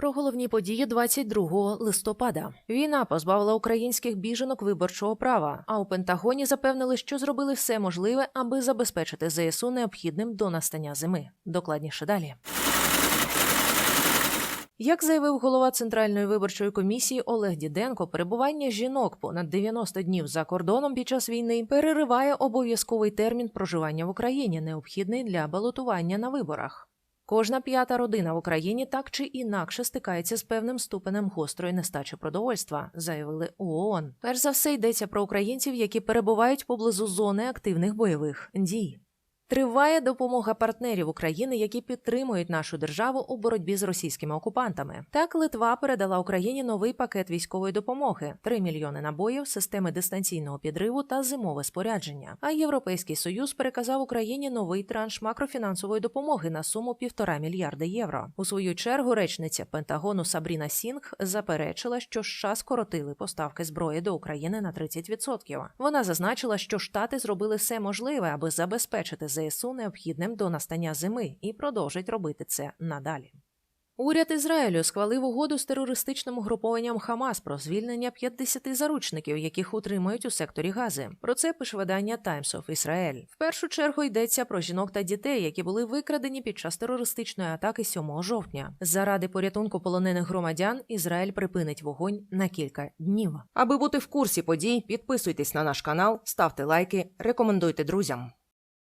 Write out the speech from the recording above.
Про головні події 22 листопада. Війна позбавила українських біженок виборчого права. А у Пентагоні запевнили, що зробили все можливе, аби забезпечити ЗСУ необхідним до настання зими. Докладніше далі. Як заявив голова Центральної виборчої комісії Олег Діденко, перебування жінок понад 90 днів за кордоном під час війни перериває обов'язковий термін проживання в Україні, необхідний для балотування на виборах. Кожна п'ята родина в Україні так чи інакше стикається з певним ступенем гострої нестачі продовольства, заявили ООН. Перш за все йдеться про українців, які перебувають поблизу зони активних бойових дій. Триває допомога партнерів України, які підтримують нашу державу у боротьбі з російськими окупантами. Так, Литва передала Україні новий пакет військової допомоги: 3 мільйони набоїв, системи дистанційного підриву та зимове спорядження. А Європейський союз переказав Україні новий транш макрофінансової допомоги на суму півтора мільярда євро. У свою чергу речниця Пентагону Сабріна Сінг заперечила, що США скоротили поставки зброї до України на 30%. Вона зазначила, що Штати зробили все можливе, аби забезпечити ЗСУ необхідним до настання зими і продовжить робити це надалі. Уряд Ізраїлю схвалив угоду з терористичним угрупованням Хамас про звільнення 50 заручників, яких утримують у секторі Гази. Про це пише видання Times of Israel. В першу чергу йдеться про жінок та дітей, які були викрадені під час терористичної атаки 7 жовтня. Заради порятунку полонених громадян Ізраїль припинить вогонь на кілька днів. Аби бути в курсі подій, підписуйтесь на наш канал, ставте лайки, рекомендуйте друзям.